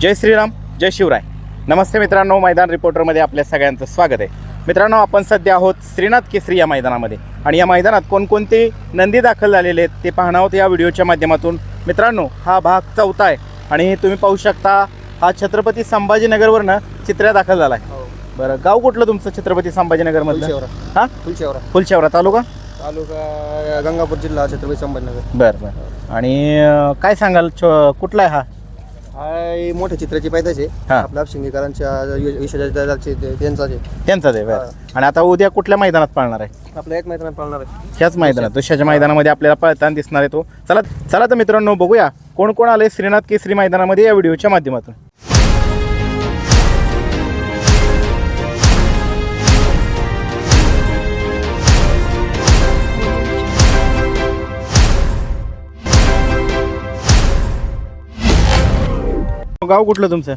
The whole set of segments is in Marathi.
जय श्रीराम जय शिवराय. नमस्ते मित्रांनो मैदान रिपोर्टरमध्ये आपल्या सगळ्यांचं स्वागत आहे. मित्रांनो आपण सध्या आहोत श्रीनाथ केसरी या मैदानामध्ये. आणि या मैदानात कोणकोणते नंदी दाखल झालेले आहेत ते पाहणार आहोत या व्हिडिओच्या माध्यमातून. मित्रांनो हा भाग चौथा आहे. आणि तुम्ही पाहू शकता हा छत्रपती संभाजीनगरवरनं चित्र्या दाखल झाला आहे बरं गाव कुठलं तुमचं छत्रपती संभाजीनगरमधलं. हां? फुलशेवरा. फुलशेवरा तालुका? तालुका गंगापूर जिल्हा छत्रपती संभाजीनगर. बरं बरं. आणि काय सांगाल छ कुठला आहे हा? हा हे मोठ्या चित्राची आहे. हा. आपल्या शिंगेकरांच्या त्यांचाच आहे. त्यांचाच आहे बरं. आणि आता उद्या कुठल्या मैदानात पाळणार आहे? आपल्या एक मैदानात पाळणार आहे. ह्याच मैदानात दुसऱ्याच्या मैदानामध्ये आपल्याला पळताना दिसणार आहे तो. चला चला तर मित्रांनो बघूया कोण कोण आले श्रीनाथ केसरी मैदानामध्ये या व्हिडिओच्या माध्यमातून. गाव कुठलं तुमचं?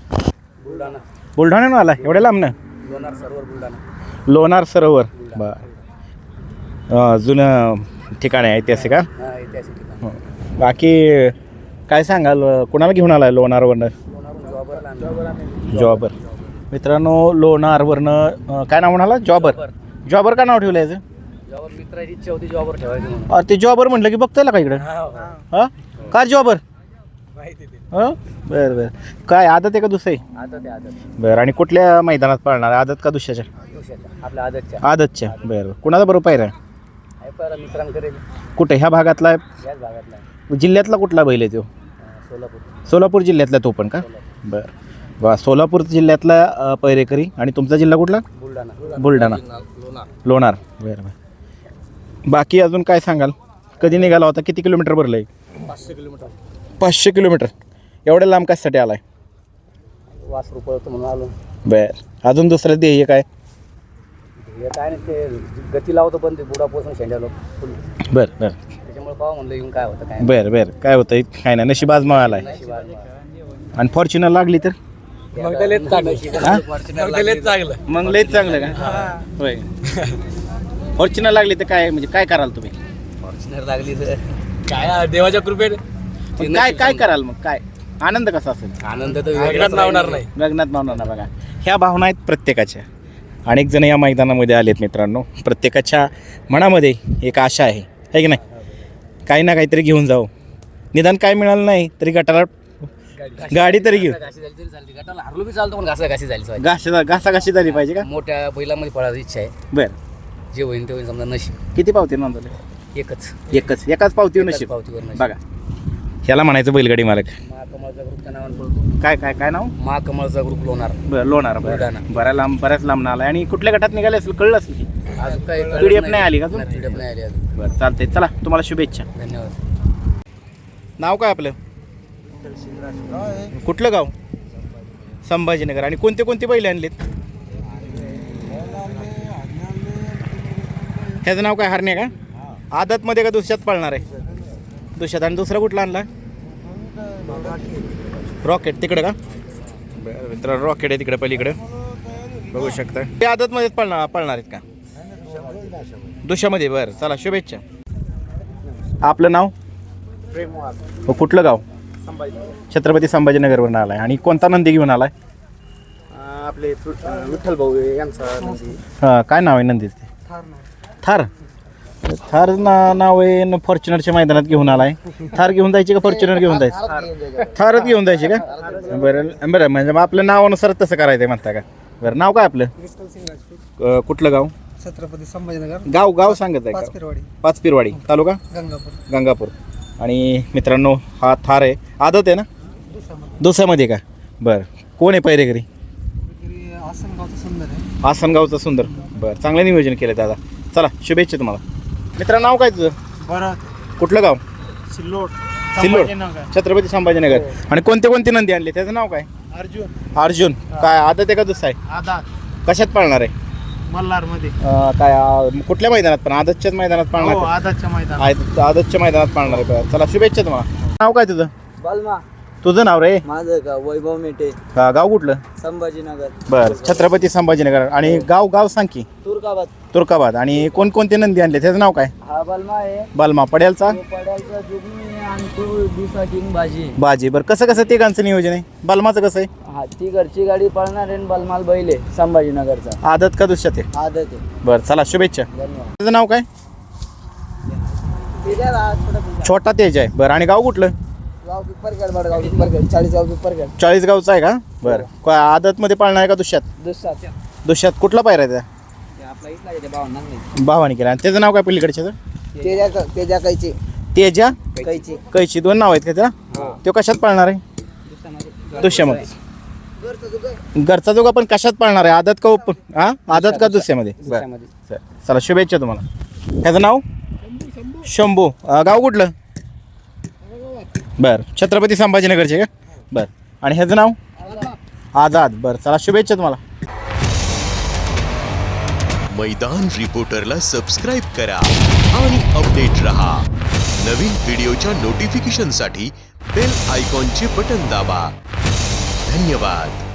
बुलढाणा. बुलढाण्यानं आला एवढ्या लांब ना लोणार सरोवर बुलढाणा. लोणार सरोवर. बर. जुनं ठिकाण आहे ऐतिहासिक हा? हा ऐतिहासिक ठिकाण. हं. बाकी काय सांगाल कुणाला घेऊन आलाय लोणारवरनं? जॉबरला जॉबर. मित्रांनो लोणारवरनं अं, काय नाव म्हणाला? जॉबर. जॉबर. का नाव ठेवलं याचं? जॉबर मित्राची इच्छा होती जॉबर ठेवायचं म्हणून. अरे ते जॉबर म्हटलं की बघताय का इकडं? हां? का जॉबर? माहिती ते. हां? बरं बरं. काय आदत आहे का दुसरं? आहे आता ते आदत. बरं आणि कुठल्या मैदानात पाळणार? आदत का दुसऱ्याच्या? आपल्या आदतच्या. आदतच्या. बरं बरं. कुणाला बरोबर पाहिजे आहे पहिला मित्रांकडे. कुठे? ह्या भागातला याच भागातला आहे. जिल्ह्यातला कुठला बैल आहे तो? सोलापूर. सोलापूर जिल्ह्यातला तो पण का? बरं. वा सोलापूर जिल्ह्यातला अं, पैरेकरी. आणि तुमचा जिल्हा कुठला? बुलढाणा. बुलढाणा. लोणार लोणार. बरं बरं. बाकी अजून काय सांगाल? कधी निघाला होता? किती किलोमीटर भरलं आहे पाचशे किलोमीटर. पाचशे किलोमीटर. एवढ्या लांब कशासाठी आला आहे वासरू पळतो म्हणून आलो. बरं. अजून दुसरं ध्येय काय? हे काय नाही ते गती लावतो पण ते बुडापासून शेंड्यालो. फुल बरं बरं. त्याच्यामुळे पाहा म्हणलं येऊन काय होतं काय बरं बरं. काय होतं काय नाही. नशीब आज आला आहे नशिबात. आणि फॉर्च्युनर लागली तर? चांगलं. मग लयच चांगलं का? होय. फॉर्च्युनर लागली तर काय म्हणजे काय कराल तुम्ही? फॉर्च्युनर लागली तर काय देवाच्या कृपेत मग काय काय कराल मग? काय? आनंद कसा असेल? आनंद तर वेगळाच लावणार नाही. लग्नात भावना ना बघा. ह्या भावना आहेत प्रत्येकाच्या. अनेक जण या मैदानामध्ये आलेत मित्रांनो. प्रत्येकाच्या मनामध्ये एक आशा आहे. है की नाही? काही ना काहीतरी घेऊन जाऊ. निदान काय मिळालं नाही तरी गटाला गाडी तरी घेऊ. गटाला हरलो बी चालतो पण घासा घाशी झाली पाहिजे. घासा घासाघाशी झाली पाहिजे का? मोठ्या बैलामध्ये पळायची इच्छा आहे. बरं. जे होईल ते होईल समजा नशीब. किती पावती नोंदवले? एकच. एकच. एकाच पावती एकाच नशीब. पावतीवर बघा. ह्याला म्हणायचं बैलगाडी मालक. महाकमळचा ग्रुपच्या नावाने पळतो. काय काय काय नाव? महाकमळचा ग्रुप लोणार. बरं लोणार बरं. बुलढाणा. बऱ्या लांब बऱ्याच लांब आला आणि कुठल्या गटात निघाले असेल? कळलं असेल की? अजून काही PDF नाही. आली का अजून? पीडीएफ नाही आली अजून. बरं चालतंय. चला तुम्हाला शुभेच्छा. धन्यवाद. नाव काय आपलं? कुठलं गाव? संभाजीनगर. आणि कोणते कोणते बैल आणलेत? ह्याचं नाव काय? हरणे का? आदतमध्ये का दुसऱ्यात पळणार आहे? दुसऱ्यात. आणि दुसरा कुठला आणला? रॉकेट तिकडं का? बरं मित्र रॉकेट आहे तिकडे पलीकडं. बघू शकता. ते आदतमध्येच पळणार पळणार आहेत का? दुसऱ्यामध्ये बरं चला शुभेच्छा. आपलं नाव? हो कुठलं गाव? छत्रपती संभाजीनगरवरून आलाय. आणि कोणता नंदी घेऊन आलाय? आपले विठ्ठल भाऊ यांचा हा, काय नाव आहे नंदीचं थार? थार ना नाव आहे न फॉर्च्युनरच्या मैदानात घेऊन आलाय. थार घेऊन जायची का फॉर्च्युनर घेऊन जायचं? थारच घेऊन जायची का? बरं बरं म्हणजे मग आपल्या नावानुसार तसं करायचं म्हणता का? बरं नाव काय आपलं? अं, कुठलं गाव? छत्रपती संभाजीनगर. गाव गाव सांगत आहे का? पिरवाडी पाचपिरवाडी तालुका? गंगापूर. गंगापूर. आणि मित्रांनो हा थार आहे. आदत आहे ना? दुसऱ्यामध्ये. का? बरं. कोण आहे पैरेकरी? आसनगावचा सुंदर आहे. आसनगावचं सुंदर. बरं चांगलं नियोजन केलं दादा. चला शुभेच्छा तुम्हाला. मित्रा नाव काय तुझं? बरं कुठलं गाव? सिल्लोड. सिल्लोड. छत्रपती संभाजीनगर. आणि कोणते कोणते नंदी आणले? त्याचं नाव काय? अर्जुन. अर्जुन. काय आदत आहे का दुसरा आहे? आदा कशात पाळणार आहे? मल्हारमध्ये अं, काय अं, कुठल्या मैदानात पण? आदतच्याच मैदानात पाळणार हो मैदान आद- आदतच्या मैदानात पाळणार आहे. का? चला शुभेच्छा तुम्हाला. नाव काय तुझं? बलमा. तुझं नाव रे? माझं का वैभव मेटे. हा, गाव कुठलं? संभाजीनगर. बर छत्रपती संभाजीनगर. आणि गाव गाव सांग की. तुर्काबाद. तुर्काबाद. आणि कोणकोणते नंदी आणले? त्याचं नाव काय? हा बलमा आहे. बालमा. पड्यालचा तो पड्यालचा जुगमी आहे आणि तो दिसा किंग भाजी आहे. बाजी बरं कसं कसं तिघांचं नियोजन आहे? बालमाचं कसं आहे? हा ती घरची गाडी पळणार आहे आणि बलमाल बैल आहे संभाजीनगरचा. आदत का दुष्यात आहे? आदत आहे. बरं चला शुभेच्छा. धन्यवाद. त्याचं नाव काय? छोटा तेज आहे. बरं आणि गाव कुठलं? गाव बडगाव चाळीस गाव पिपरखेड चाळीस गावचं आहे का? बरं. काय आदतमध्ये पाळणार आहे का दुष्यात? दुसरा दुष्यात कुठला पायरा आहे त्या? आपला इथला येते भावना नाही. भावाने केला. आणि त्याचं नाव काय पलीकडच्या तेजा तेजा कैची. तेजा? कैची. कैची. दोन नाव आहेत का त्याला? तो कशात पाळणार आहे? दुष्यामध्ये. घरचा जोगा पण कशात पाळणार आहे? आदत का उप हा? आदत का दुसऱ्यामध्ये बरं. दुसऱ्यामध्ये. चल- शुभेच्छा तुम्हाला. ह्याचं नाव? शंभू. अं, गाव कुठलं? बर. छत्रपती संभाजीनगरचे का? बर. आणि ह्याचं नाव? आझाद. बर चला शुभेच्छा तुम्हाला. मैदान रिपोर्टरला सबस्क्राईब करा आणि अपडेट रहा. नवीन व्हिडिओच्या नोटिफिकेशनसाठी बेल आयकॉनचे बटन दाबा. धन्यवाद.